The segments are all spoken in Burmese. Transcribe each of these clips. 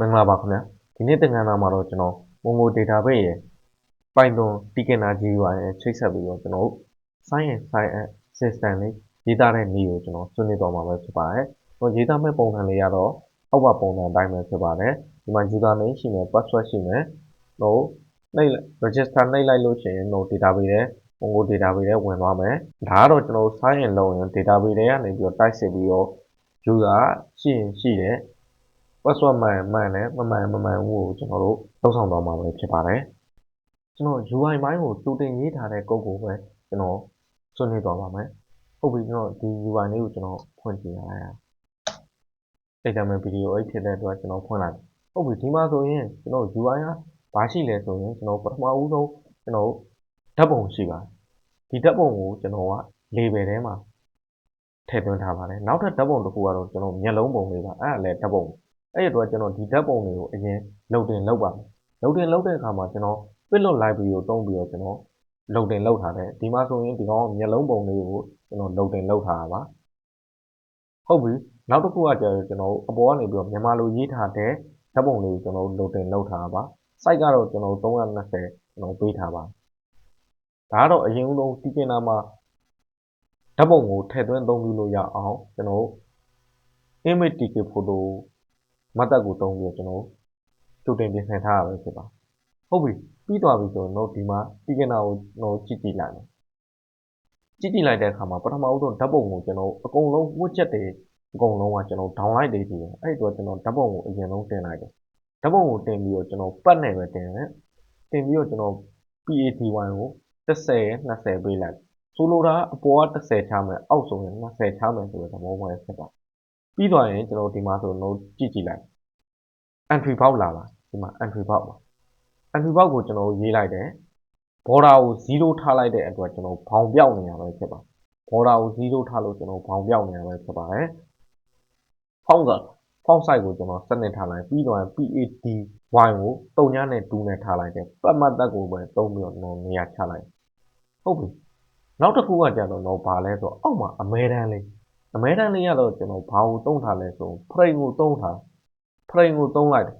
မင်္ဂလာပါခင်ဗျာဒီနေ့သင်ခန်းစာမှာတော့ကျွန်တော် Mongo database ရဲ့ Python Tkinter GUI နဲ့ချိတ်ဆက်ပြီးတော့ကျွန်တော်တို့ Science and Science System လေးရေးသားတဲ့နည်းကိုကျွန်တော်ဆွေးနွေးသွားမှာပဲဖြစ်ပါတယ်။ဟိုရေးသားမဲ့ပုံစံလေးကတော့အောက်ကပုံစံအတိုင်းပဲဖြစ်ပါတယ်။ဒီမှာ user name ရှိမယ် password ရှိမယ်။ဟိုနှိပ် register နှိပ်လိုက်လို့ရှိရင်ဟို database ထဲ Mongo database ထဲဝင်သွားမယ်။ဒါကတော့ကျွန်တော် Science လုပ်ရင် database ထဲကနေပြီးတော့ type စစ်ပြီးတော့ user ရှိရင်ရှိတယ် password မှန်မှန်တယ်မမှန်မမှန်ဘူးကိုကျွန်တော်တို့သုံးဆောင်သွားမှာပဲဖြစ်ပါတယ်ကျွန်တော် UI ဘိုင်းကိုတူတင်ရေးထားတဲ့ code ကိုပဲကျွန်တော်ဆွေးနွေးသွားပါမယ်ဟုတ်ပြီကျွန်တော်ဒီ UI လေးကိုကျွန်တော်ဖွင့်ကြည့်ရအောင်အဲ့ဒါမဲ့ဗီဒီယိုအိတ်ဖြစ်တဲ့အတွက်ကျွန်တော်ဖွင့်လိုက်ဟုတ်ပြီဒီမှာဆိုရင်ကျွန်တော် UI ကဘာရှိလဲဆိုရင်ကျွန်တော်ပထမဦးဆုံးကျွန်တော်ဓာတ်ပုံရှိပါတယ်ဒီဓာတ်ပုံကိုကျွန်တော်က label ထဲမှာထည့်သွင်းထားပါတယ်နောက်ထပ်ဓာတ်ပုံတစ်ခုကတော့ကျွန်တော်မျက်လုံးပုံလေးပါအဲ့ဒါလည်းဓာတ်ပုံ အဲ့ဒီအတွက်ကျွန်တော်ဒီဓာတ်ပုံတွေကိုအရင်လုတ်တင်လုတ်ပါမယ်လုတ်တင်လုတ်တဲ့အခါမှာကျွန်တော် Pilot library ကိုတုံးပြီးတော့ကျွန်တော်လုတ်တင်လုတ်ထားတယ်ဒီမှာဆိုရင်ဒီကောင်မျက်လုံးပုံလေးကိုကျွန်တော်လုတ်တင်လုတ်ထားတာပါဟုတ်ပြီနောက်တစ်ခုကကျတော့ကျွန်တော်အပေါ်ကနေပြီးတော့မြန်မာလိုရေးထားတဲ့ဓာတ်ပုံလေးကိုကျွန်တော်လုတ်တင်လုတ်ထားတာပါ site ကတော့ကျွန်တော်320ကျွန်တော်ပေးထားပါဒါကတော့အရင်ဦးဆုံးတီးကင်နာမှာဓာတ်ပုံကိုထည့်သွင်းအသုံးပြုလို့ရအောင်ကျွန်တော် image tk photo မတ်တပ်ကိုတုံးပြီးတော့ကျွန်တော်ကြိုတင်ပြင်ဆင်ထားရပဲဖြစ်ပါဟုတ်ပြီပြီးသွားပြီဆိုရင်တော့ဒီမှာတီကနာကိုကျွန်တော်ကြည့်ကြည့်လိုက်မယ်ကြည့်ကြည့်လိုက်တဲ့အခါမှာပထမဦးဆုံးဓာတ်ပုံကိုကျွန်တော်အကုန်လုံးဝတ်ချက်တွေအကုန်လုံးကကျွန်တော် download တွေကြည့်တယ်အဲ့ဒီတော့ကျွန်တော်ဓာတ်ပုံကိုအရင်ဆုံးတင်လိုက်တယ်ဓာတ်ပုံကိုတင်ပြီးတော့ကျွန်တော်ပတ်နဲ့ပဲတင်တယ်တင်ပြီးတော့ကျွန်တော် PATY ကို30 20ပေးလိုက်ဆိုလိုတာအပေါ်က30ချမယ်အောက်ဆိုရင်20ချမယ်ဆိုတဲ့သဘောပဲဖြစ်ပါ ပြီးသွားရင်ကျွန်တော်ဒီမှာဆိုတော့ကြည့်ကြည့်လိုက် entry box လာပါဒီမှာ entry box ပါ entry box ကိုကျွန်တော်ရေးလိုက်တယ် border ကို0ထားလိုက်တဲ့အတွက်ကျွန်တော်ဘောင်ပြောက်နေရပဲဖြစ်ပါ border ကို0ထားလို့ကျွန်တော်ဘောင်ပြောက်နေရပဲဖြစ်ပါတယ် font က font size ကိုကျွန်တော်စနစ်ထားလိုက်ပြီးတော့ PAT Y ကို3ညနဲ့2နဲ့ထားလိုက်တယ်ပတ်မှတ်သက်ကိုပဲသုံးပြီးတော့နေရာချလိုက်ဟုတ်ပြီနောက်တစ်ခုကကြတော့တော့ဘာလဲဆိုတော့အောက်မှာအမဲတန်းလေး အမဲတန်းလေးကတော့ကျွန်တော်ဘာကိုသုံးထားလဲဆို frame ကိုသုံးထား frame ကိုသုံးလိုက်တယ်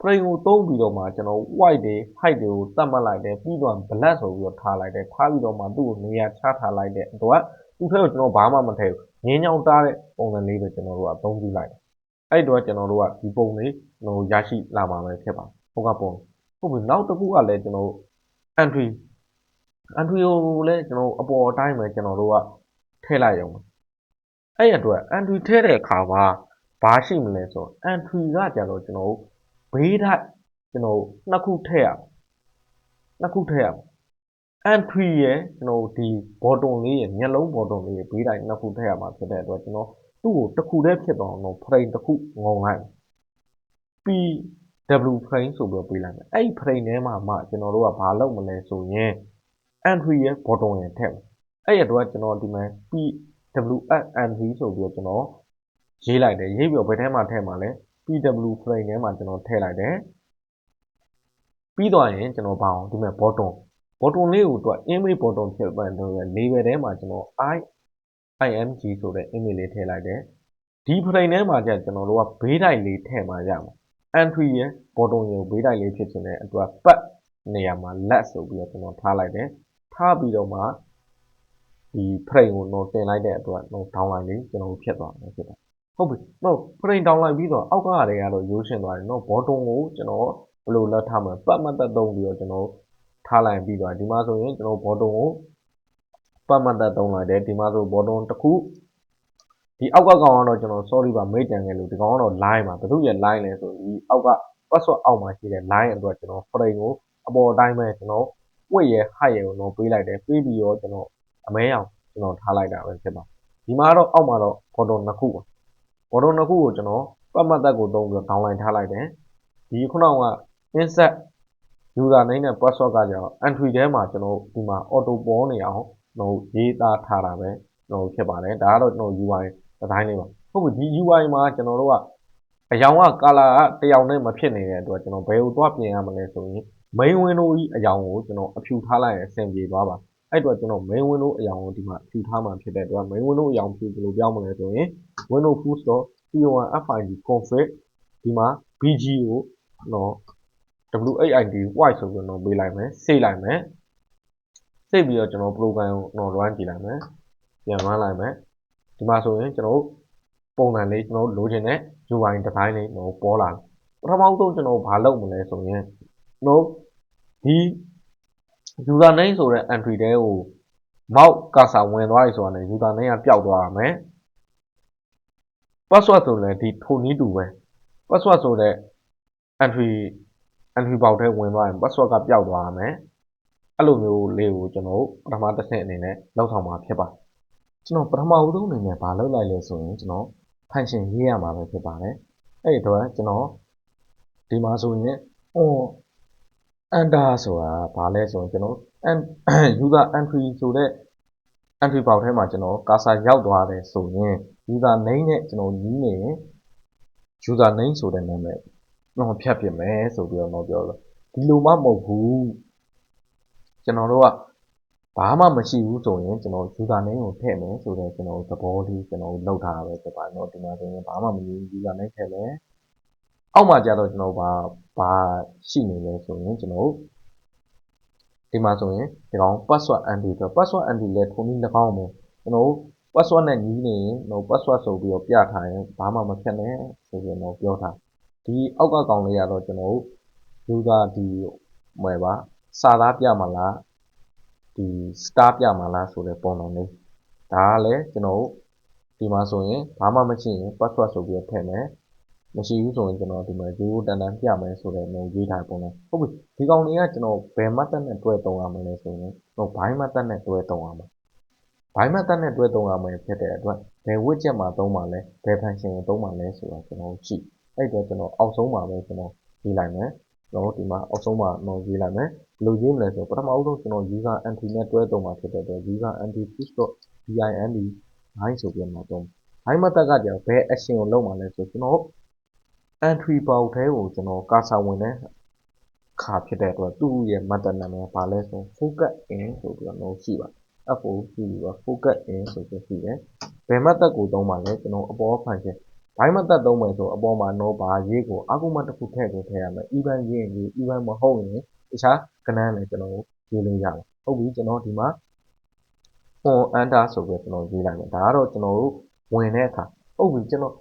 frame ကိုသုံးပြီးတော့မှကျွန်တော် white တွေ height တွေကိုတတ်မှတ်လိုက်တယ်ပြီးတော့ black ဆိုပြီးတော့ထားလိုက်တယ်ထားပြီးတော့မှသူ့ကိုနေရာချထားလိုက်တဲ့အတွက်သူ့ထဲကိုကျွန်တော်ဘာမှမထည့်ဘူးငင်းညောင်းတားတဲ့ပုံစံလေးပဲကျွန်တော်တို့ကအသုံးပြုလိုက်တယ်အဲ့တော့ကျွန်တော်တို့ကဒီပုံလေးဟိုရရှိလာမှာပဲဖြစ်ပါဟုတ်ကပုံဟုတ်ပြီနောက်တစ်ခုကလည်းကျွန်တော် entry entry ကိုလည်းကျွန်တော်အပေါ်အတိုင်းပဲကျွန်တော်တို့ကထည့်လိုက်ရုံပဲ အဲ့အတွက် entry ထည့်တဲ့အခါမှာဘာရှိမလဲဆိုတော့ entry ကကြတော့ကျွန်တော်ဘေးထိုက်ကျွန်တော်နှစ်ခုထည့်ရနှစ်ခုထည့်ရ entry ရဲ့ကျွန်တော်ဒီ bottom လေးရဲ့မျက်လုံး bottom လေးရဲ့ဘေးထိုက်နှစ်ခုထည့်ရမှာဖြစ်တဲ့အတွက်ကျွန်တော်သူ့ကိုတစ်ခုတည်းဖြစ်သွားအောင်တော့ frame တစ်ခုငုံလိုက် PW frame ဆိုပြီးတော့ပေးလိုက်မယ်အဲ့ဒီ frame ထဲမှာမှကျွန်တော်တို့ကဘာလုပ်မလဲဆိုရင် entry ရဲ့ bottom ရဲ့ထည့်မယ်အဲ့ရတော့ကျွန်တော်ဒီမှာ PWS entry ဆိုပြီးတော့ကျွန်တော်ရေးလိုက်တယ်ရေးပြီးတော့ဘယ်ထဲမှာထည့်မှာလဲ PW frame ထဲမှာကျွန်တော်ထည့်လိုက်တယ်ပြီးတော့ရင်ကျွန်တော်ဘာအောင်ဒီမှာ bottom bottom လေးကိုတော့ image bottom ဖြစ်ပန်တော့ label ထဲမှာကျွန်တော် i img ဆိုတဲ့ image လေးထည့်လိုက်တယ်ဒီ frame ထဲမှာကျကျွန်တော်တို့ကဘေးတိုက်လေးထည့်မှာရမှာ entry ရဲ့ bottom ရဲ့ဘေးတိုက်လေးဖြစ်နေတဲ့အတွက်ပတ်နေရာမှာ let ဆိုပြီးတော့ကျွန်တော်ထားလိုက်တယ်ထားပြီးတော့မှ ဒီ frame ကိုတော့တင်လိုက်တဲ့အတွက်တော့ downline လေးကျွန်တော်ဖြစ်သွားမှာဖြစ်တယ်ဟုတ်ပြီတော့ frame downline ပြီးတော့အောက်ကတည်းကတော့ရိုးရှင်းသွားတယ်နော် bottom ကိုကျွန်တော်ဘယ်လိုလက်ထားမှာပတ်မှတ်သက်သုံးပြီးတော့ကျွန်တော်ထားလိုက်ပြီးတော့ဒီမှာဆိုရင်ကျွန်တော် bottom ကိုပတ်မှတ်သက်သုံးလိုက်တယ်ဒီမှာဆို bottom တစ်ခုဒီအောက်ကကောင်ကတော့ကျွန်တော် sorry ပါမေ့ကြံခဲ့လို့ဒီကောင်ကတော့ line ပါဘယ်သူရဲ့ line လဲဆိုဒီအောက်က password အောက်မှာရှိတဲ့ line အတွက်ကျွန်တော် frame ကိုအပေါ်အတိုင်းပဲကျွန်တော် width ရဲ့ height ရဲ့ကိုတော့ပေးလိုက်တယ်ပေးပြီးတော့ကျွန်တော် အမဲအောင်ကျွန်တော်ထားလိုက်တာပဲဖြစ်ပါဒီမှာတော့အောက်မှာတော့ bottom နှစ်ခုပါ bottom နှစ်ခုကိုကျွန်တော်ပတ်မှတ်သက်ကိုသုံးပြီးတော့ downline ထားလိုက်တယ်ဒီခုနက insert user name နဲ့ password ကကြောင့် entry ထဲမှာကျွန်တော်ဒီမှာ auto ပေါ်နေအောင်ကျွန်တော်ရေးသားထားတာပဲကျွန်တော်ဖြစ်ပါတယ်ဒါကတော့ကျွန်တော် UI ဒီဇိုင်းလေးပါဟုတ်ပြီဒီ UI မှာကျွန်တော်တို့ကအယောင်က color ကတယောင်နဲ့မဖြစ်နေတဲ့အတွက်ကျွန်တော်ဘယ်ကိုသွားပြင်ရမလဲဆိုရင် main window ကြီးအယောင်ကိုကျွန်တော်အဖြူထားလိုက်ရင်အဆင်ပြေသွားပါ အဲ့တော့ကျွန်တော် main window အယောင်ကိုဒီမှာဖြူထားမှဖြစ်တဲ့အတွက် main window အယောင်ဖြူဘယ်လိုပြောင်းမလဲဆိုရင် window full store c1 fid config ဒီမှာ bg ကိုနော် wait white ဆိုပြီးတော့ပေးလိုက်မယ်စေ့လိုက်မယ်စေ့ပြီးတော့ကျွန်တော် program ကိုတော့ run ကြည့်လိုက်မယ်ပြန် run လိုက်မယ်ဒီမှာဆိုရင်ကျွန်တော်ပုံစံလေးကျွန်တော်လိုချင်တဲ့ UI design လေးကျွန်တော်ပေါ်လာတယ်ပထမဆုံးကျွန်တော်ဘာလုပ်မလဲဆိုရင်ကျွန်တော်ဒီ user name ဆိုတဲ့ entry တဲကို mouse cursor ဝင်သွားပြီဆိုတာနဲ့ user name ကပျောက်သွားရမယ် password ဆိုလည်းဒီထိုနည်းတူပဲ password ဆိုတဲ့ entry entry box ထဲဝင်သွားရင် password ကပျောက်သွားရမယ်အဲ့လိုမျိုးလေးကိုကျွန်တော်ပထမတစ်ဆင့်အနေနဲ့လောက်ဆောင်မှာဖြစ်ပါတယ်ကျွန်တော်ပထမဦးဆုံးအနေနဲ့ဘာလုပ်လိုက်လဲဆိုရင်ကျွန်တော် function ရေးရမှာပဲဖြစ်ပါတယ်အဲ့ဒီတော့ကျွန်တော်ဒီမှာဆိုရင် on enter ဆိုတာဘာလဲဆိုရင်ကျွန်တော် user entry ဆိုတဲ့ entry box ထဲမှာကျွန်တော် cursor ရောက်သွားတယ်ဆိုရင် user name နဲ့ကျွန်တော်ညီးနေရင် user name ဆိုတဲ့နာမည်တော့ဖြတ်ပြမယ်ဆိုပြီးတော့ပြောလို့ဒီလိုမှမဟုတ်ဘူးကျွန်တော်တို့ကဘာမှမရှိဘူးဆိုရင်ကျွန်တော် user name ကိုထည့်မယ်ဆိုတော့ကျွန်တော်သဘောလေးကျွန်တော်လောက်ထားတာပဲဖြစ်ပါတယ်เนาะဒီမှာဆိုရင်ဘာမှမယူ user name ထည့်မယ် အောက်မှာကျတော့ကျွန်တော်ဘာဘာရှိနေလဲဆိုရင်ကျွန်တော်ဒီမှာဆိုရင်ဒီကောင် password entry ဆို password entry လဲထုံးပြီး၎င်းမယ်ကျွန်တော် password နဲ့ညီးနေရင်တော့ password ဆိုပြီးတော့ပြထားရင်ဘာမှမဖြတ်နဲ့ဆိုပြီးတော့ပြောထားဒီအောက်ကကောင်လေးကတော့ကျွန်တော် user ဒီဟိုပါစာသားပြမှာလားဒီ star ပြမှာလားဆိုတဲ့ပုံစံလေးဒါကလည်းကျွန်တော်ဒီမှာဆိုရင်ဘာမှမရှိရင် password ဆိုပြီးတော့ထည့်မယ် မရှိဘူးဆိုရင်ကျွန်တော်ဒီမှာရိုးတန်တန်ပြမယ်ဆိုတဲ့မျိုးရေးထားပုံနဲ့ဟုတ်ပြီဒီကောင်တွေကကျွန်တော်ဘယ် method နဲ့တွဲသုံးရမလဲဆိုရင်တော့ bind method နဲ့တွဲသုံးရမှာ bind method နဲ့တွဲသုံးရမယ်ဖြစ်တဲ့အတွက်ဘယ် widget မှာသုံးပါလဲဘယ် function ကိုသုံးပါလဲဆိုတာကျွန်တော်ကြည့်အဲ့တော့ကျွန်တော်အောက်ဆုံးမှာပဲကျွန်တော်ရေးလိုက်မယ်တော့ဒီမှာအောက်ဆုံးမှာတော့ရေးလိုက်မယ်ဘယ်လိုရေးမလဲဆိုတော့ပထမဆုံးကျွန်တော် user entry နဲ့တွဲသုံးမှာဖြစ်တဲ့အတွက် user entry push.bind bind ဆိုပြီးတော့သုံး bind method ကကြာဘယ် action ကိုလုပ်မှာလဲဆိုကျွန်တော် entry box ထဲကိုကျွန်တော် cursor ဝင်တဲ့ခါဖြစ်တဲ့အတွက်သူ့ရဲ့ method နာမည်ကဘာလဲဆို focus in ဆိုပြီးတော့ရှိပါ FOC ပြီးတော့ focus in ဆိုပြီးရှိတယ်ဘယ် method ကိုသုံးပါလဲကျွန်တော်အပေါ် function ဘိုင်းမသက်သုံးမယ်ဆိုအပေါ်မှာ no ဘာရေးကိုအာကုမတစ်ခုထည့်ကိုထည့်ရမယ် even ရေးရင်ရေး even မဟုတ်ရင်တခြားကဏ္ဍလည်းကျွန်တော်ရေးလို့ရတယ်ဟုတ်ပြီကျွန်တော်ဒီမှာ on enter ဆိုပြီးကျွန်တော်ရေးလိုက်မယ်ဒါကတော့ကျွန်တော်တို့ဝင်တဲ့အခါဟုတ်ပြီကျွန်တော်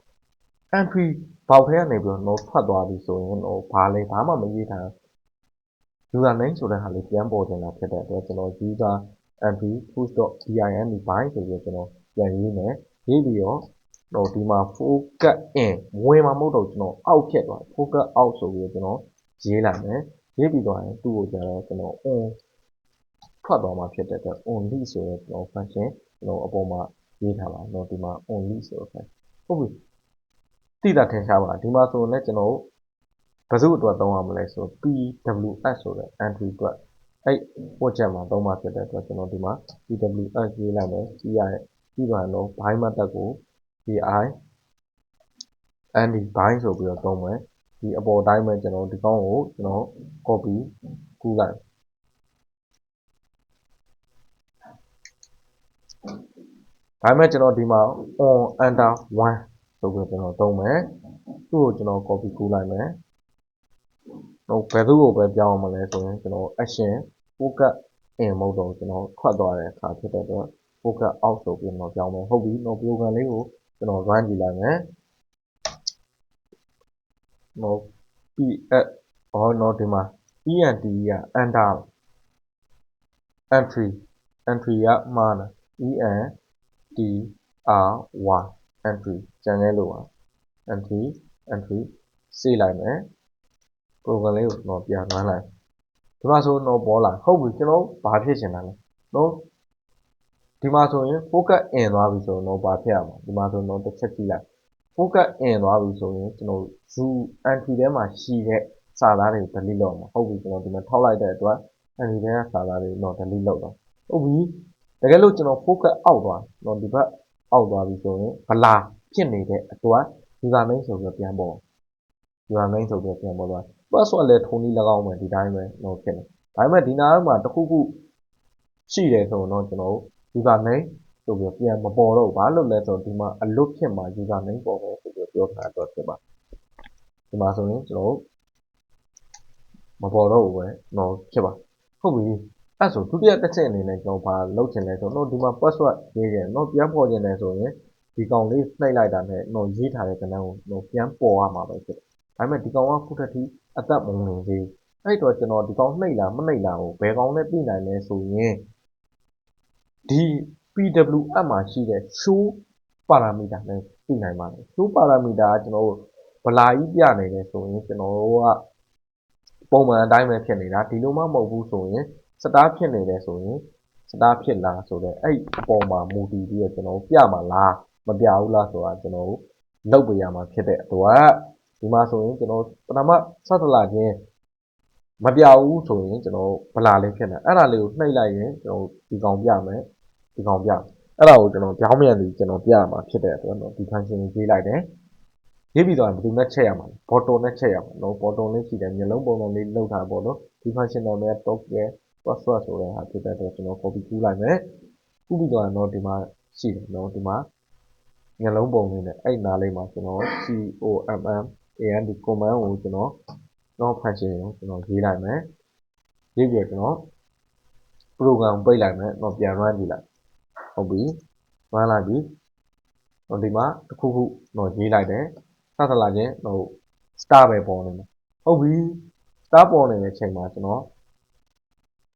entry ဘောက်ထဲကနေပြီးတော့ no ထွက်သွားပြီဆိုရင်တော့ဘာလဲဘာမှမရေးထား user name ဆိုတဲ့ဟာလေးပြန်ပေါ်တင်လာဖြစ်တဲ့အတွက်ကျွန်တော် user entry push.bin bind ဆိုပြီးကျွန်တော်ပြန်ရေးမယ်ရေးပြီးတော့တော့ဒီမှာ focus in ဝင်မှာမဟုတ်တော့ကျွန်တော်အောက်ဖြစ်သွား focus out ဆိုပြီးကျွန်တော်ရေးလိုက်မယ်ရေးပြီးတော့ရင်သူ့ကိုကျတော့ကျွန်တော် on ထွက်သွားမှာဖြစ်တဲ့အတွက် only ဆိုတဲ့ကျွန်တော် function ကျွန်တော်အပေါ်မှာရေးထားပါတော့ဒီမှာ only ဆိုတဲ့ function ဟုတ်ပြီ တိတာထင်ရှားပါဒီမှာဆိုရင်လည်းကျွန်တော်ဘယ်သူအတွက်သုံးရမလဲဆို pws ဆိုတဲ့ entry အတွက်အဲ့ widget မှာသုံးမှာဖြစ်တဲ့အတွက်ကျွန်တော်ဒီမှာ pws ရေးလိုက်မယ်ပြီးရပြီးတော့တော့ bind method ကို bi and bind ဆိုပြီးတော့သုံးမယ်ဒီအပေါ်တိုင်းပဲကျွန်တော်ဒီကောင်းကိုကျွန်တော် copy ကူးလိုက်ဒါပေမဲ့ကျွန်တော်ဒီမှာ on enter 1 ဆိုပြီးကျွန်တော်သုံးမယ်သူ့ကိုကျွန်တော် copy ကူးလိုက်မယ်ဟိုဘယ်သူ့ကိုပဲပြောင်းအောင်မလဲဆိုရင်ကျွန်တော် action focus in မဟုတ်တော့ကျွန်တော်ထွက်သွားတဲ့အခါဖြစ်တဲ့အတွက် focus out ဆိုပြီးတော့ပြောင်းမယ်ဟုတ်ပြီတော့ program လေးကိုကျွန်တော် run ကြည့်လိုက်မယ်နော် ps ဟောနော်ဒီမှာ ent က enter entry entry ကမှားတာ en t r y entry ကျန်ခဲ့လို့ပါ entry entry စေးလိုက်မယ် program လေးကိုကျွန်တော်ပြန်နှမ်းလိုက်ဒီမှာဆိုတော့ပေါ်လာဟုတ်ပြီကျွန်တော်ဘာဖြစ်ချင်တာလဲနော်ဒီမှာဆိုရင် focus in သွားပြီဆိုတော့ဘာဖြစ်ရမှာဒီမှာဆိုတော့တစ်ချက်ကြည့်လိုက် focus in သွားပြီဆိုရင်ကျွန်တော် zoom entry ထဲမှာရှိတဲ့စာသားတွေကို delete လုပ်မှာဟုတ်ပြီကျွန်တော်ဒီမှာထောက်လိုက်တဲ့အတွက် entry ထဲကစာသားတွေတော့ delete လုပ်တော့ဟုတ်ပြီတကယ်လို့ကျွန်တော် focus အောက်သွားတော့ဒီဘက်အောက်သွားပြီဆိုရင်ဗလာ ဖြစ်နေတဲ့အတွက် user name ဆိုပြီးပြန်ပေါ် user name ဆိုပြီးပြန်ပေါ်သွား password လည်းထုံနည်း၎င်းပဲဒီတိုင်းပဲတော့ဖြစ်နေဒါပေမဲ့ဒီနားမှာတစ်ခုခုရှိတယ်ဆိုတော့ကျွန်တော် user name ဆိုပြီးပြန်မပေါ်တော့ဘာလို့လဲဆိုတော့ဒီမှာအလွတ်ဖြစ်မှာ user name ပေါ်ပဲဆိုပြီးပြောထားတော့ဖြစ်ပါဒီမှာဆိုရင်ကျွန်တော်တို့မပေါ်တော့ဘူးပဲတော့ဖြစ်ပါဟုတ်ပြီအဲ့ဆိုဒုတိယတစ်ချက်အနေနဲ့ကျွန်တော်ဘာလုပ်ချင်လဲဆိုတော့ဒီမှာ password ရေးကြတယ်တော့ပြန်ပေါ်ချင်တယ်ဆိုရင် ဒီကောင်လေးနှိပ်လိုက်တာနဲ့တော့ရေးထားတဲ့ကဏ္ဍကိုတော့ပြန်ပေါ်ရမှာပဲဖြစ်တယ်ဒါပေမဲ့ဒီကောင်ကခုထက်ထိအသက်မဝင်သေးဘူးအဲ့တော့ကျွန်တော်ဒီကောင်နှိပ်လားမနှိပ်လားကိုဘယ်ကောင်နဲ့ပြင်နိုင်လဲဆိုရင်ဒီ PWM မှာရှိတဲ့ show parameter နဲ့ပြင်နိုင်ပါတယ် show parameter ကကျွန်တော်တို့ဗလာကြီးပြနေတယ်ဆိုရင်ကျွန်တော်တို့ကပုံမှန်အတိုင်းပဲဖြစ်နေတာဒီလိုမှမဟုတ်ဘူးဆိုရင်စတားဖြစ်နေတယ်ဆိုရင်စတားဖြစ်လားဆိုတော့အဲ့အပေါ်မှာမူတည်ပြီးတော့ကျွန်တော်တို့ပြမှာလား မပြဘူးလားဆိုတာကျွန်တော်တို့လုပ်ပေးရမှာဖြစ်တဲ့အတွက်ဒီမှာဆိုရင်ကျွန်တော်ပထမဆက်တလာခြင်းမပြဘူးဆိုရင်ကျွန်တော်ဗလာလေးဖြစ်နေအဲ့ဒါလေးကိုနှိပ်လိုက်ရင်ကျွန်တော်ဒီကောင်ပြမယ်ဒီကောင်ပြအဲ့ဒါကိုကျွန်တော်ပြောင်းမြန်ပြီးကျွန်တော်ပြရမှာဖြစ်တဲ့အတွက်တော့ဒီ function ကိုရေးလိုက်တယ်ရေးပြီးတော့ဘယ်သူနဲ့ချက်ရမှာလဲ bottom နဲ့ချက်ရမှာနော် bottom လေးရှိတယ်မျိုးလုံးပုံစံလေးလောက်တာပေါ့နော်ဒီ function နာမည် top ရဲ့ password ဆိုတဲ့ဟာဖြစ်တဲ့အတွက်ကျွန်တော် copy ကူးလိုက်မယ်ကူးပြီးတော့တော့ဒီမှာရှိတယ်နော်ဒီမှာ မျိုးလုံးပုံလေးနဲ့အဲ့နားလေးမှာကျွန်တော် comm and command ကိုကျွန်တော်တော့ function ကိုကျွန်တော်ရေးလိုက်မယ်ရေးပြီးတော့ကျွန်တော် program ပိတ်လိုက်မယ်တော့ပြန် run ကြည့်လိုက်ဟုတ်ပြီ run လိုက်ပြီတော့ဒီမှာတစ်ခုခုတော့ရေးလိုက်တယ်စသလာချင်းဟို star ပဲပေါ်နေမှာဟုတ်ပြီ star ပေါ်နေတဲ့အချိန်မှာကျွန်တော်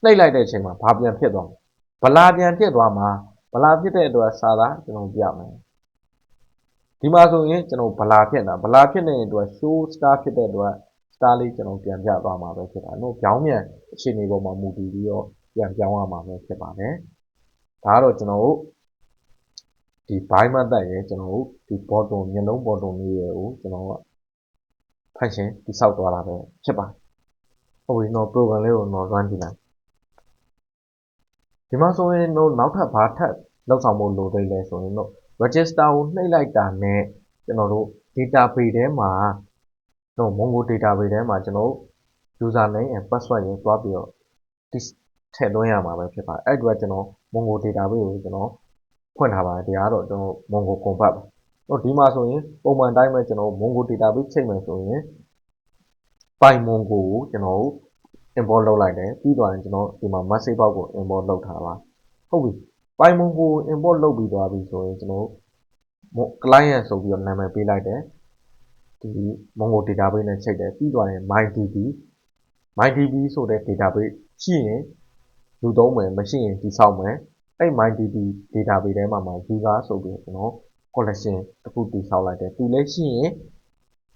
နှိပ်လိုက်တဲ့အချိန်မှာဘာပြန်ဖြစ်သွားမလဲဗလာပြန်ဖြစ်သွားမှာဗလာဖြစ်တဲ့အတွက်စာသားကျွန်တော်ပြမယ် ဒီမှာဆိုရင်ကျွန်တော်ဗလာဖြစ်တာဗလာဖြစ်နေတဲ့အတွက် show star ဖြစ်တဲ့အတွက် star လေးကျွန်တော်ပြန်ပြသွားမှာပဲဖြစ်တာနော်ပြောင်းပြန်အခြေအနေပေါ်မှာမူတည်ပြီးတော့ပြန်ပြောင်းရမှာပဲဖြစ်ပါတယ်ဒါကတော့ကျွန်တော်တို့ဒီ buy မတ်ရဲ့ကျွန်တော်တို့ဒီ bottom မျက်လုံး bottom လေးရဲ့ကိုကျွန်တော်က function တိဆောက်သွားတာပဲဖြစ်ပါတယ်ဟုတ်ပြီတော့ program လေးကိုတော့ run ကြည့်လိုက်ဒီမှာဆိုရင်တော့နောက်ထပ်ဘာထပ်လောက်ဆောင်ဖို့လိုသေးလဲဆိုရင်တော့ register ကိုနှိပ်လိုက်တာနဲ့ကျွန်တော်တို့ database ထဲမှာတော့ Mongo database ထဲမှာကျွန်တော်တို့ user name and password ကိုတွားပြီးတော့ထည့်သွင်းရမှာပဲဖြစ်ပါတယ်အဲ့ဒီတော့ကျွန်တော် Mongo database ကိုကျွန်တော်ဖွင့်ထားပါတယ်ဒီကတော့ကျွန်တော် Mongo convert ပါဟိုဒီမှာဆိုရင်ပုံမှန်တိုင်းပဲကျွန်တော် Mongo database ချိန်မယ်ဆိုရင် file Mongo ကိုကျွန်တော် import လုပ်လိုက်တယ်ပြီးတော့ကျွန်တော်ဒီမှာ message box ကို import လုပ်ထားပါဟုတ်ပြီ file Mongo ကို import လုပ်ပြီးသွားပြီဆိုရင်ကျွန်တော် client ဆိုပြီးတော့နာမည်ပေးလိုက်တယ်ဒီ Mongo database နဲ့ချိန်တယ်ပြီးသွားရင် MyDB MyDB ဆိုတဲ့ database ရှိရင်လူသုံးမယ်မရှိရင်ဒီဆောက်မယ်အဲ့ MyDB database ထဲမှာမှာ user ဆိုပြီးကျွန်တော် collection တစ်ခုတည်ဆောက်လိုက်တယ်သူလည်းရှိရင်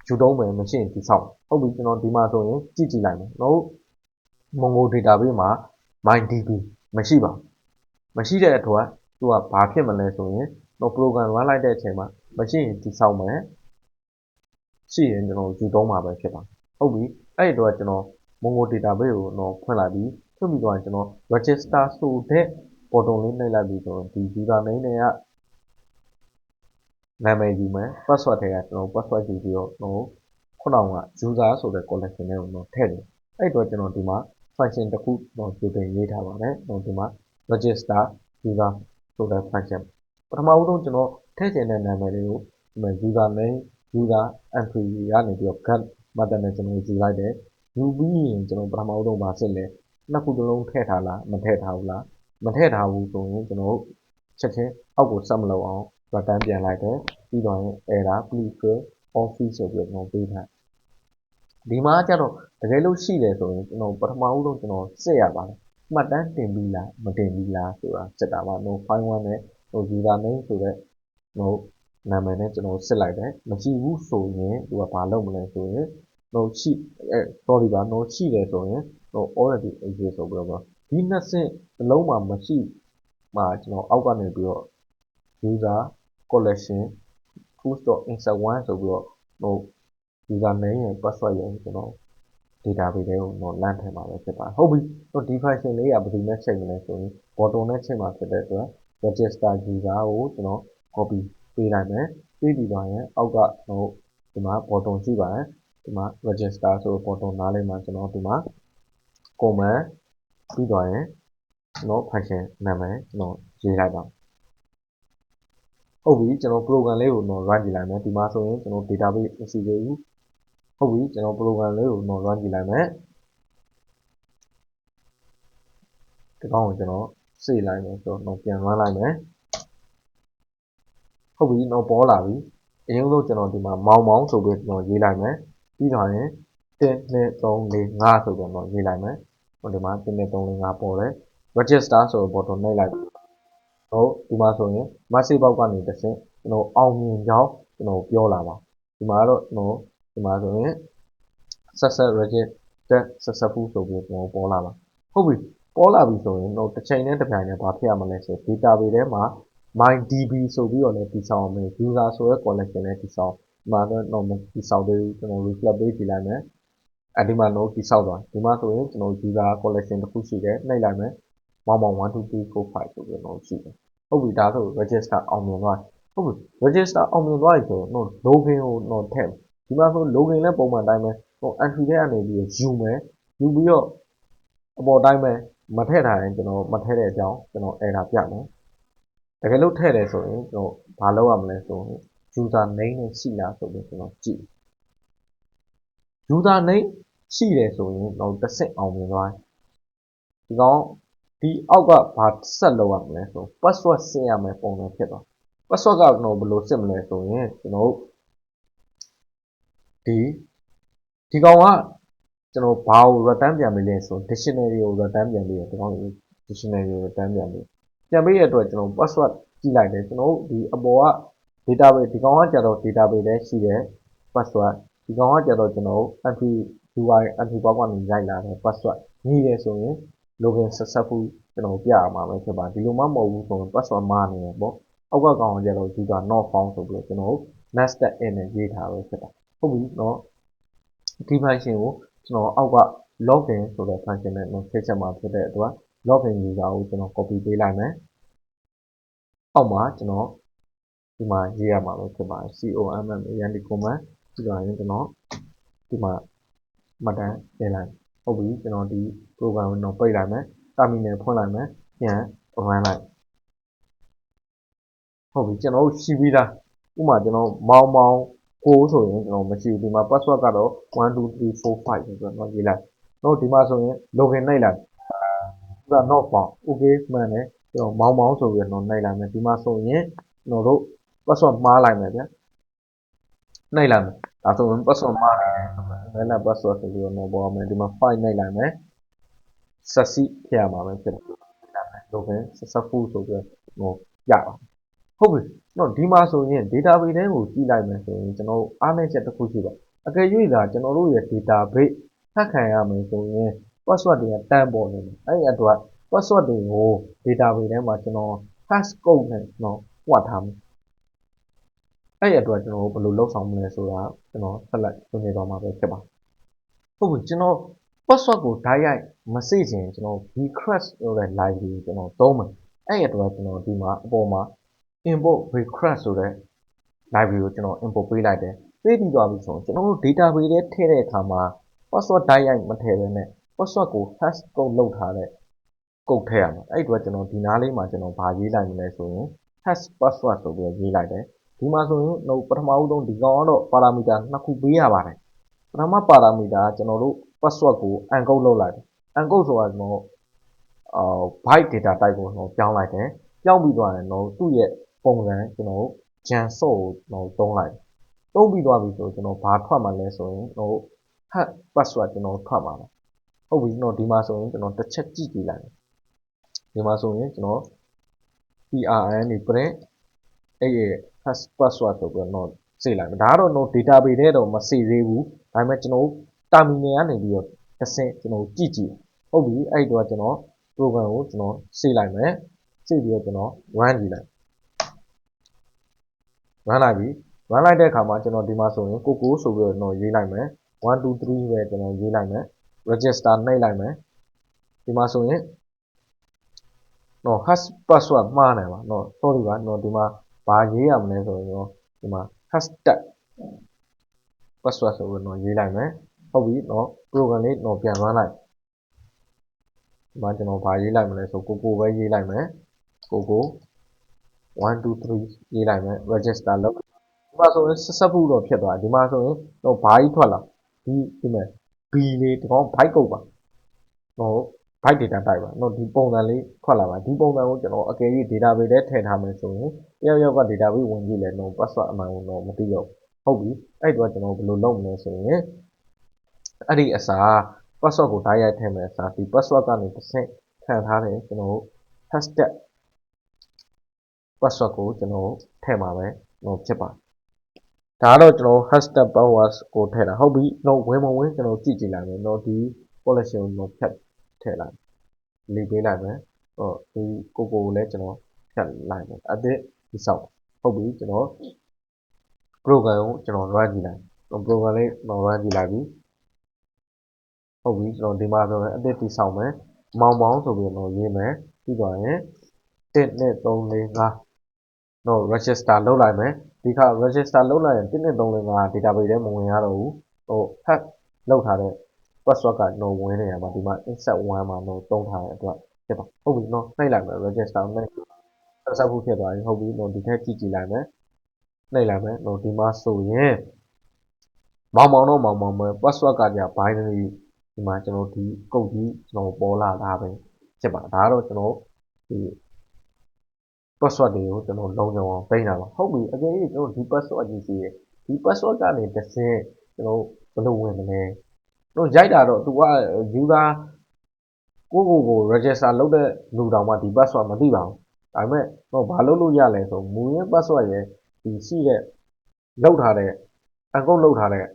ယူသုံးမယ်မရှိရင်တည်ဆောက်ဟုတ်ပြီကျွန်တော်ဒီမှာဆိုရင်ကြည့်ကြည့်လိုက်မယ်ကျွန်တော် Mongo database မှာ MyDB မရှိပါဘူး မရှိတဲ့အတွက်သူကဘာဖြစ်မလဲဆိုရင်တော့ program run လိုက်တဲ့အချိန်မှာမရှိရင်တည်ဆောက်မယ်ရှိရင်ကျွန်တော်ယူသုံးမှာပဲဖြစ်ပါဟုတ်ပြီအဲ့ဒီတော့ကျွန်တော် Mongo database ကိုတော့ဖွင့်လိုက်ပြီးဖွင့်ပြီးတော့ကျွန်တော် register ဆိုတဲ့ button လေးနှိပ်လိုက်ပြီးဆိုရင်ဒီ user name တွေကနာမည်ယူမယ် password တွေကကျွန်တော် password ယူပြီးတော့ဟိုခုနက user ဆိုတဲ့ collection တွေကိုတော့ထည့်တယ်အဲ့တော့ကျွန်တော်ဒီမှာ function တစ်ခုတော့ကြိုတင်ရေးထားပါတယ်ဟိုဒီမှာ register user ဆိုတဲ့ function ပထမဦးဆုံးကျွန်တော်ထည့်ချင်တဲ့နာမည်လေးကိုဒီမှာ user name user entry ကနေပြီးတော့ get method နဲ့ကျွန်တော်ယူလိုက်တယ်ယူပြီးရင်ကျွန်တော်ပထမဦးဆုံးပါစစ်လဲနှစ်ခုတစ်လုံးထည့်ထားလားမထည့်ထားဘူးလားမထည့်ထားဘူးဆိုရင်ကျွန်တော်ချက်ချင်းအောက်ကိုဆက်မလုပ်အောင် return ပြန်လိုက်တယ်ပြီးတော့ရင် error please fill office ဆိုပြီးတော့ပေးထားဒီမှာကျတော့တကယ်လို့ရှိတယ်ဆိုရင်ကျွန်တော်ပထမဦးဆုံးကျွန်တော်စစ်ရပါတယ် မှတ်တမ်းတင်ပြီးလားမတင်ပြီးလားဆိုတာစစ်တာပါ no file 1နဲ့ဟို user name ဆိုတဲ့ဟိုနာမည်နဲ့ကျွန်တော်စစ်လိုက်တယ်မရှိဘူးဆိုရင်သူကဘာလုပ်မလဲဆိုရင်ဟိုရှိအဲ sorry ပါ no ရှိတယ်ဆိုရင်ဟို already exist ဆိုပြီးတော့ဒီနှစ်ဆင့်အလုံးမှာမရှိမှာကျွန်တော်အောက်ကနေပြီးတော့ user collection foods.insert1 ဆိုပြီးတော့ဟို user name ရယ် password ရယ်ကျွန်တော် database တွေကိုတော့လမ်းထည့်မှာပဲဖြစ်ပါတယ်ဟုတ်ပြီတော့ definition လေးကဘယ်သူနဲ့ချိန်မလဲဆိုရင် bottom နဲ့ချိန်မှာဖြစ်တဲ့အတွက် register user ကိုကျွန်တော် copy ပေးလိုက်မယ်ပေးပြီးသွားရင်အောက်ကဟိုဒီမှာ bottom ရှိပါတယ်ဒီမှာ register ဆို bottom နားလေးမှာကျွန်တော်ဒီမှာ command ပြီးသွားရင်ကျွန်တော် function နာမည်ကျွန်တော်ရေးလိုက်ပါဟုတ်ပြီကျွန်တော် program လေးကိုတော့ run ကြည့်လိုက်မယ်ဒီမှာဆိုရင်ကျွန်တော် database မရှိသေးဘူး ဟုတ်ပြီကျွန်တော် program လေးကိုတော့ run ကြည့်လိုက်မယ်ဒီကောင်ကိုကျွန်တော်စေလိုက်မယ်ဆိုတော့ပြန် run လိုက်မယ်ဟုတ်ပြီတော့ပေါ်လာပြီအရင်ဆုံးကျွန်တော်ဒီမှာမောင်မောင်ဆိုပြီးကျွန်တော်ရေးလိုက်မယ်ပြီးတော့ရင်1 2 3 4 5ဆိုပြီးတော့ရေးလိုက်မယ်ဟိုဒီမှာ1 2 3 4 5ပေါ်တယ် register ဆိုတဲ့ button နှိပ်လိုက်ဟုတ်ဒီမှာဆိုရင် massive ဘောက်ကနေတစ်ဆင့်ကျွန်တော်အောင်မြင်ကြောင်းကျွန်တော်ပြောလာပါဒီမှာတော့ကျွန်တော် ဒီမှာဆိုရင် success register successful ဆိုပြီးကျွန်တော်ပေါ်လာပါဟုတ်ပြီပေါ်လာပြီဆိုရင်တော့တစ်ချိန်နဲ့တစ်ပြိုင်နဲ့ဘာဖြစ်ရမလဲဆို database ထဲမှာ MyDB ဆိုပြီးတော့လည်းတည်ဆောက်အောင်မယ် user ဆိုတဲ့ collection နဲ့တည်ဆောက်ဒီမှာတော့ normal တည်ဆောက်သေးဘူးကျွန်တော် reflect ပေးကြည့်လိုက်မယ်အဲဒီမှာ no တည်ဆောက်သွားဒီမှာဆိုရင်ကျွန်တော် user collection တစ်ခုရှိတယ်နှိပ်လိုက်မယ်မောင်မောင်1 2 3 4 5ဆိုပြီးတော့ရှိတယ်ဟုတ်ပြီဒါဆို register အောင်မြင်သွားဟုတ်ပြီ register အောင်မြင်သွားပြီဆိုတော့ login ကိုတော့ထည့် ဒီမှာဆို login လည်းပုံမှန်တိုင်းပဲဟို entry ထဲကနေပြီးယူမယ်ယူပြီးတော့အပေါ်တိုင်းပဲမထည့်ထားရင်ကျွန်တော်မထည့်တဲ့အကြောင်းကျွန်တော် error ပြမယ်တကယ်လို့ထည့်တယ်ဆိုရင်ကျွန်တော်ဘာလုပ်ရမလဲဆိုရင် user name နဲ့ရှိလားဆိုပြီးကျွန်တော်ကြည့် user name ရှိတယ်ဆိုရင်တော့တစ်ဆင့်အောင်မြင်သွားဒီကောင်ဒီအောက်ကဘာဆက်လုပ်ရမလဲဆို password ဆင်ရမယ်ပုံစံဖြစ်သွား password ကတော့ဘယ်လိုစစ်မလဲဆိုရင်ကျွန်တော် ဒီဒီကောင်ကကျွန်တော်ဘာကို return ပြန်ပေးလဲဆို dictionary ကို return ပြန်ပေးတယ်ဒီကောင်ကို dictionary ကို return ပြန်ပေးပြန်ပေးရတဲ့အတွက်ကျွန်တော် password ကြည့်လိုက်တယ်ကျွန်တော်ဒီအပေါ်က database ဒီကောင်ကကြတော့ database လည်းရှိတယ် password ဒီကောင်ကကြတော့ကျွန်တော် entry UI entry box ကနေရိုက်လာတဲ့ password ညီတယ်ဆိုရင် login successful ကျွန်တော်ပြရမှာပဲဖြစ်ပါဒီလိုမှမဟုတ်ဘူးဆိုရင် password မှားနေတယ်ပေါ့အောက်ကကောင်ကကြတော့ user not found ဆိုပြီးတော့ကျွန်တော် nested in နဲ့ရေးထားပဲဖြစ်တာ ဟုတ်ပြီเนาะဒီ function ကိုကျွန်တော်အောက်က login ဆိုတဲ့ function နဲ့တော့ဆက်ချက်မှာဖြစ်တဲ့အတွက် login user ကိုကျွန်တော် copy ပေးလိုက်မယ်အောက်မှာကျွန်တော်ဒီမှာရေးရမှာပဲဖြစ်ပါတယ် comm ရန်ဒီ command ပြီးတော့ရင်ကျွန်တော်ဒီမှာမှတ်တမ်းတင်လိုက်ဟုတ်ပြီကျွန်တော်ဒီ program ကိုတော့ပိတ်လိုက်မယ် terminal ဖွင့်လိုက်မယ်ပြန် run လိုက်ဟုတ်ပြီကျွန်တော်တို့ရှိပြီးသားဥပမာကျွန်တော်မောင်းမောင်း ကိုဆိုရင်ကျွန်တော်မရှိဘူးဒီမှာ password ကတော့1 2 3 4 5ဆိုတော့ရေးလိုက်တော့ဒီမှာဆိုရင် login နှိပ်လိုက်ဒါ not found okay မှန်တယ်ကျွန်တော်မောင်းမောင်းဆိုပြီးတော့နှိပ်လိုက်မယ်ဒီမှာဆိုရင်ကျွန်တော်တို့ password မှားလိုက်မယ်ဗျာနှိပ်လိုက်မယ်ဒါဆိုရင် password မှားတယ်ဘယ်နဲ့ password ဆိုပြီးတော့ပေါ်မယ်ဒီမှာ file နှိပ်လိုက်မယ် succeed ဖြစ်ရမှာပဲဖြစ်တယ်။ login successful ဆိုပြီးတော့ရပါဟုတ်ပြီ တော့ဒီမှာဆိုရင် database ထဲကိုကြည့်လိုက်မယ်ဆိုရင်ကျွန်တော်တို့အားနည်းချက်တစ်ခုရှိပါအကယ်၍သာကျွန်တော်တို့ရဲ့ database ဖတ်ခံရမယ်ဆိုရင် password တွေကတန်းပေါ်နေတယ်အဲ့ဒီအတွက် password တွေကို database ထဲမှာကျွန်တော် hash code နဲ့ကျွန်တော်ဝတ်ထားမယ်အဲ့ဒီအတွက်ကျွန်တော်ဘယ်လိုလုပ်ဆောင်မလဲဆိုတာကျွန်တော်ဆက်လက်ဆွေးနွေးသွားမှာပဲဖြစ်ပါဟုတ်ပြီကျွန်တော် password ကိုဓာတ်ရိုက်မစေ့ချင်ကျွန်တော် bcrash ဆိုတဲ့ library ကိုကျွန်တော်သုံးမယ်အဲ့ဒီအတွက်ကျွန်တော်ဒီမှာအပေါ်မှာ import bcrash ဆိုတဲ့ library ကိုကျွန်တော် import ပေးလိုက်တယ်ပေးပြီးသွားပြီဆိုရင်ကျွန်တော်တို့ database ထဲထည့်တဲ့အခါမှာ password ဓာတ်ရိုက်မထည့်ဘဲနဲ့ password ကို hash code လုပ်ထားတဲ့ code ထည့်ရမှာအဲ့ဒီအတွက်ကျွန်တော်ဒီနားလေးမှာကျွန်တော်ဗာရေးလိုက်မလဲဆိုရင် hash password ဆိုပြီးရေးလိုက်တယ်ဒီမှာဆိုရင်တော့ပထမဦးဆုံးဒီကောင်ကတော့ parameter နှစ်ခုပေးရပါတယ်ပထမ parameter ကကျွန်တော်တို့ password ကို encode လုပ်လိုက်တယ် encode ဆိုတာကျွန်တော်အာ byte data type ကိုကျွန်တော်ပြောင်းလိုက်တယ်ပြောင်းပြီးသွားရင်တော့သူ့ရဲ့ ပုံစံကျွန်တော် janso ကိုကျွန်တော်သုံးလိုက်သုံးပြီးသွားပြီဆိုကျွန်တော်ဘာထွက်မှာလဲဆိုရင်ကျွန်တော် hash password ကျွန်တော်ထွက်မှာပါဟုတ်ပြီကျွန်တော်ဒီမှာဆိုရင်ကျွန်တော်တစ်ချက်ကြည့်ကြည့်လိုက်ဒီမှာဆိုရင်ကျွန်တော် PRN နေ print အဲ့ရဲ့ hash password ဆိုပြီးတော့စေလိုက်မယ်ဒါကတော့တော့ database ထဲတော့မစေသေးဘူးဒါပေမဲ့ကျွန်တော် terminal ကနေပြီးတော့တစ်ဆင့်ကျွန်တော်ကြည့်ကြည့်ဟုတ်ပြီအဲ့တော့ကျွန်တော် program ကိုကျွန်တော်စေလိုက်မယ်စေပြီးတော့ကျွန်တော် run ကြည့်လိုက် run လိုက်ပြီ run လိုက်တဲ့အခါမှာကျွန်တော်ဒီမှာဆိုရင်ကိုကိုဆိုပြီးတော့ကျွန်တော်ရေးလိုက်မယ်1 2 3ပဲကျွန်တော်ရေးလိုက်မယ် register နှိပ်လိုက်မယ်ဒီမှာဆိုရင်နော် hash password မှားနေပါနော် sorry ပါနော်ဒီမှာဘာရေးရမလဲဆိုရင်တော့ဒီမှာ hashtag password ဆိုပြီးတော့ရေးလိုက်မယ်ဟုတ်ပြီနော် program လေးတော့ပြန် run လိုက်ဒီမှာကျွန်တော်ဘာရေးလိုက်မလဲဆိုကိုကိုပဲရေးလိုက်မယ်ကိုကို 1 2 3ရေးလိုက်မယ် register လုပ်ဒီမှာဆိုရင် successful တော့ဖြစ်သွားဒီမှာဆိုရင်တော့ဘာကြီးထွက်လာဒီဒီမဲ့ B လေးဒီကောင် byte ကုတ်ပါဟို byte data type ပါနော်ဒီပုံစံလေးထွက်လာပါဒီပုံစံကိုကျွန်တော်အကယ်၍ database ထဲထည့်ထားမယ်ဆိုရင်တယောက်ယောက်က database ဝင်ကြည့်လဲတော့ password အမှန်ကိုတော့မသိတော့ဟုတ်ပြီအဲ့တော့ကျွန်တော်ဘယ်လိုလုပ်မလဲဆိုရင်အဲ့ဒီအစား password ကိုတိုက်ရိုက်ထည့်မယ်အစားဒီ password ကနေတစ်ဆင့်ခံထားတယ်ကျွန်တော် hashtag password ကိုကျွန်တော်ထည့်မှာပဲတော့ဖြစ်ပါတယ်ဒါကတော့ကျွန်တော် hashtag password ကိုထည့်တာဟုတ်ပြီတော့ဝင်မဝင်ကျွန်တော်ကြည့်ကြည့်လိုက်မယ်တော့ဒီ policy ကိုတော့ဖြတ်ထည့်လိုက်လေးပေးလိုက်မယ်ဟောဒီကိုကိုကိုလည်းကျွန်တော်ဖြတ်လိုက်မယ်အသစ်ဒီဆောက်ဟုတ်ပြီကျွန်တော် program ကိုကျွန်တော် run ကြည့်လိုက် program လေးတော့ run ကြည့်လိုက်ပြီဟုတ်ပြီကျွန်တော်ဒီမှာဆိုရင်အသစ်တိဆောက်မယ်မောင်မောင်ဆိုပြီးတော့ရေးမယ်ပြီးတော့ရင်1 2 3 4 5 တော့ register လုပ်လိုက်မယ်ဒီခါ register လုပ်လိုက်ရင်1 2 3 4 5 database ထဲမဝင်ရတော့ဘူးဟို hack လုပ်ထားတဲ့ password ကတော့ဝင်နေရမှာဒီမှာ insert 1မှာတော့တုံးထားတဲ့အတွက်ဖြစ်ပါဟုတ်ပြီနော်နှိပ်လိုက်မယ် register နဲ့ဆက်ဆက်ဖို့ဖြစ်သွားပြီဟုတ်ပြီတော့ဒီထက်ကြည့်ကြည့်လိုက်မယ်နှိပ်လိုက်မယ်တော့ဒီမှာဆိုရင်မောင်မောင်တော့မောင်မောင်ပဲ password ကကြာ binary ဒီမှာကျွန်တော်ဒီကုတ်ကြီးကျွန်တော်ပေါ်လာတာပဲဖြစ်ပါဒါကတော့ကျွန်တော်ဒီ password တွေကိုကျွန်တော်လုံးလုံးအောင်ပိတ်တာပါဟုတ်ပြီအကယ်၍ကျွန်တော်ဒီ password ကြီးစီရဒီ password ကနေတစ်ဆင့်ကျွန်တော်ဘယ်လိုဝင်မလဲတို့ရိုက်တာတော့ तू က user ကိုကိုကို register လုပ်တဲ့လူတောင်မှဒီ password မသိပါဘူးဒါပေမဲ့တော့ဘာလုပ်လို့ရလဲဆိုမူရင်း password ရဲ့ဒီရှိတဲ့လောက်ထားတဲ့ encode လောက်ထားတဲ့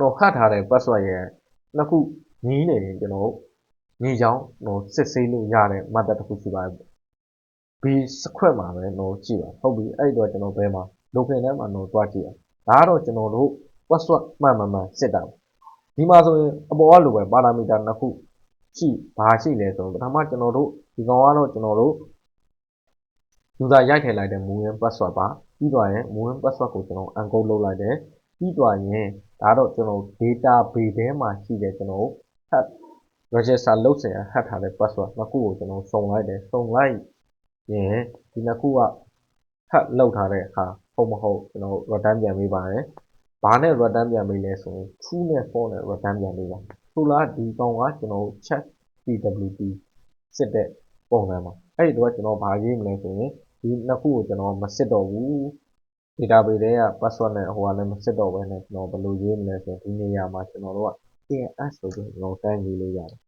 တော့ခတ်ထားတဲ့ password ရဲ့နှစ်ခုညီးနေရင်ကျွန်တော်ညီချောင်းတော့စစ်ဆေးလို့ရတဲ့ method တစ်ခုရှိပါတယ် B square မှာပဲတော့ကြည့်ပါဟုတ်ပြီအဲ့တော့ကျွန်တော်ဘယ်မှာ local ထဲမှာတော့တွားကြည့်အောင်ဒါကတော့ကျွန်တော်တို့ password မှန်မှန်မှန်စစ်တာဒီမှာဆိုရင်အပေါ်ကလိုပဲ parameter နှစ်ခုရှိဘာရှိလဲဆိုတော့ပထမကျွန်တော်တို့ဒီကောင်ကတော့ကျွန်တော်တို့ user ရိုက်ထည့်လိုက်တဲ့မူရင်း password ပါပြီးတော့ရင်မူရင်း password ကိုကျွန်တော် encode လုပ်လိုက်တယ်ပြီးတော့ရင်ဒါတော့ကျွန်တော် database ထဲမှာရှိတဲ့ကျွန်တော် hack register လုပ်စင် hack ထားတဲ့ password နှစ်ခုကိုကျွန်တော်စုံလိုက်တယ်စုံလိုက် ရင်ဒီနှစ်ခုက hack လုပ်ထားတဲ့အခါဟုတ်မဟုတ်ကျွန်တော် return ပြန်ပေးပါတယ်ဘာနဲ့ return ပြန်ပေးလဲဆိုရင် true နဲ့ false နဲ့ return ပြန်ပေးပါဆိုလားဒီကောင်ကကျွန်တော် check pwt စစ်တဲ့ပုံစံမှာအဲ့ဒီတော့ကျွန်တော်ဘာရေးမလဲဆိုရင်ဒီနှစ်ခုကိုကျွန်တော်မစစ်တော့ဘူး database ထဲက password နဲ့ဟိုကလည်းမစစ်တော့ဘဲနဲ့ကျွန်တော်ဘယ်လိုရေးမလဲဆိုရင်ဒီနေရာမှာကျွန်တော်တို့က KNS ဆိုပြီးကျွန်တော်တန်းရေးလို့ရတယ်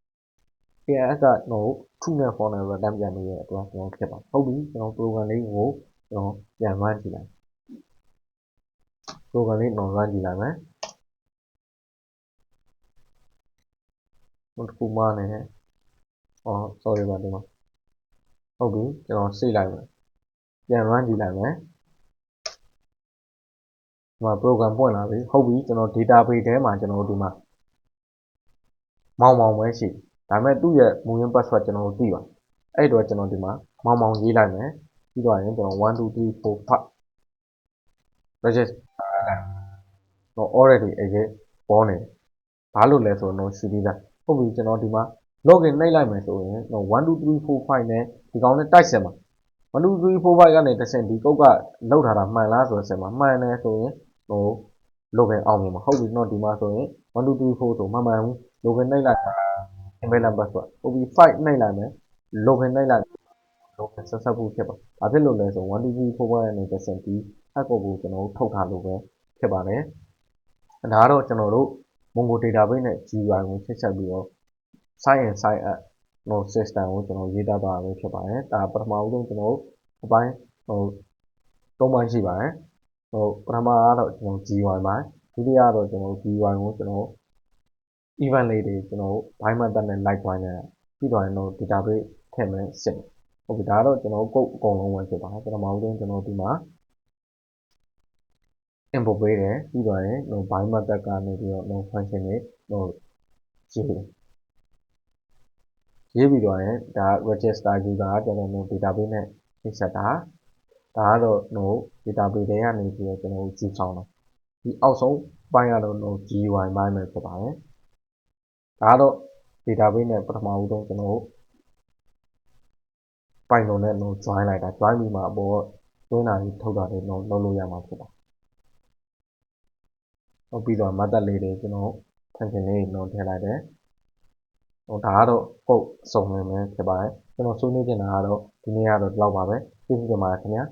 KNS ကကျွန်တော် true နဲ့ false နဲ့ return ပြန်ပေးရဲ့အတွက်ကျွန်တော်ဖြစ်ပါဟုတ်ပြီကျွန်တော် program လေးကိုကျွန်တော်ပြန် run ကြည့်လိုက် program လေးတော့ run ကြည့်လိုက်မယ်ဟိုတစ်ခုမှနေတယ်အော် sorry ပါဒီမှာဟုတ်ပြီကျွန်တော်စိတ်လိုက်မယ်ပြန် run ကြည့်လိုက်မယ်ဒီမှာ program ပွင့်လာပြီဟုတ်ပြီကျွန်တော် database ထဲမှာကျွန်တော်ဒီမှာမောင်မောင်ပဲရှိ ဒါပေမဲ့သူ့ရဲ့မူရင်း password ကျွန်တော်တို့သိပါအဲ့တော့ကျွန်တော်ဒီမှာမောင်မောင်ရေးလိုက်မယ်ပြီးတော့ရင်ကျွန်တော်1 2 3 4 5 register တော့ already အရေးပေါ်နေဘာလို့လဲဆိုတော့ရှိသေးတာဟုတ်ပြီကျွန်တော်ဒီမှာ login နှိပ်လိုက်မယ်ဆိုရင်တော့1 2 3 4 5နဲ့ဒီကောင်နဲ့တိုက်ဆက်မှာ1 2 3 4 5ကနေတစ်ဆင့်ဒီကုတ်ကလောက်ထားတာမှန်လားဆိုတော့ဆက်မှာမှန်တယ်ဆိုရင်ဟို login အောင်မြင်မှာဟုတ်ပြီတော့ဒီမှာဆိုရင်1 2 3 4ဆိုမှန်မှန်ဘူး login နှိပ်လိုက် email number ဆိုတာဟုတ်ပြီ5နှိပ်လိုက်မယ် login နှိပ်လိုက် login ဆက်ဆက်ဖို့ဖြစ်ပါဘာဖြစ်လို့လဲဆို1 2 3 4 5နဲ့တစ်ဆင့်ဒီ hack ကိုကျွန်တော်တို့ထုတ်ထားလို့ပဲဖြစ်ပါတယ်ဒါကတော့ကျွန်တော်တို့ Mongo database နဲ့ GUI ကိုချိတ်ဆက်ပြီးတော့ site and site app ဟို system ကိုကျွန်တော်ရေးသားတာပဲဖြစ်ပါတယ်ဒါပထမဦးဆုံးကျွန်တော်တို့အပိုင်းဟိုသုံးပိုင်းရှိပါတယ်ဟိုပထမကတော့ကျွန်တော် GUI ပိုင်းဒုတိယကတော့ကျွန်တော် GUI ကိုကျွန်တော် event လေးတွေကျွန်တော် by method နဲ့ like ပိုင်းနဲ့ပြီးတော့ရင်တော့ database ထည့်မယ်စစ်ဟုတ်ပြီဒါကတော့ကျွန်တော် code အကုန်လုံးပဲဖြစ်ပါတယ်ပထမဦးဆုံးကျွန်တော်ဒီမှာ import ပေးတယ်ပြီးတော့ရင် no by method ကနေပြီးတော့ no function တွေ no ရေးတယ်ရေးပြီးတော့ရင်ဒါ register user ကကျွန်တော်တို့ database နဲ့ချိတ်ဆက်တာဒါကတော့ no database တွေကနေပြီးတော့ကျွန်တော်တို့ကြည့်ဆောင်တာဒီအောက်ဆုံးပိုင်းကတော့ no GUI ပိုင်းပဲဖြစ်ပါတယ် ဒါကတော့ database နဲ့ပထမဦးဆုံးကျွန်တော်တို့ Python နဲ့ no join လိုက်တာ join ပြီးမှအပေါ်သွင်းတာကြီးထုတ်တာတွေ no လုပ်လို့ရမှာဖြစ်ပါဟိုပြီးတော့မတ်တက်လေးတွေကျွန်တော်ဖန်ရှင်လေးလုံးထည့်လိုက်တယ်ဟိုဒါကတော့ပုတ်အစုံလင်ပဲဖြစ်ပါတယ်ကျွန်တော်ဆွေးနွေးချင်တာကတော့ဒီနေ့ကတော့ဒီလောက်ပါပဲကျေးဇူးတင်ပါတယ်ခင်ဗျာ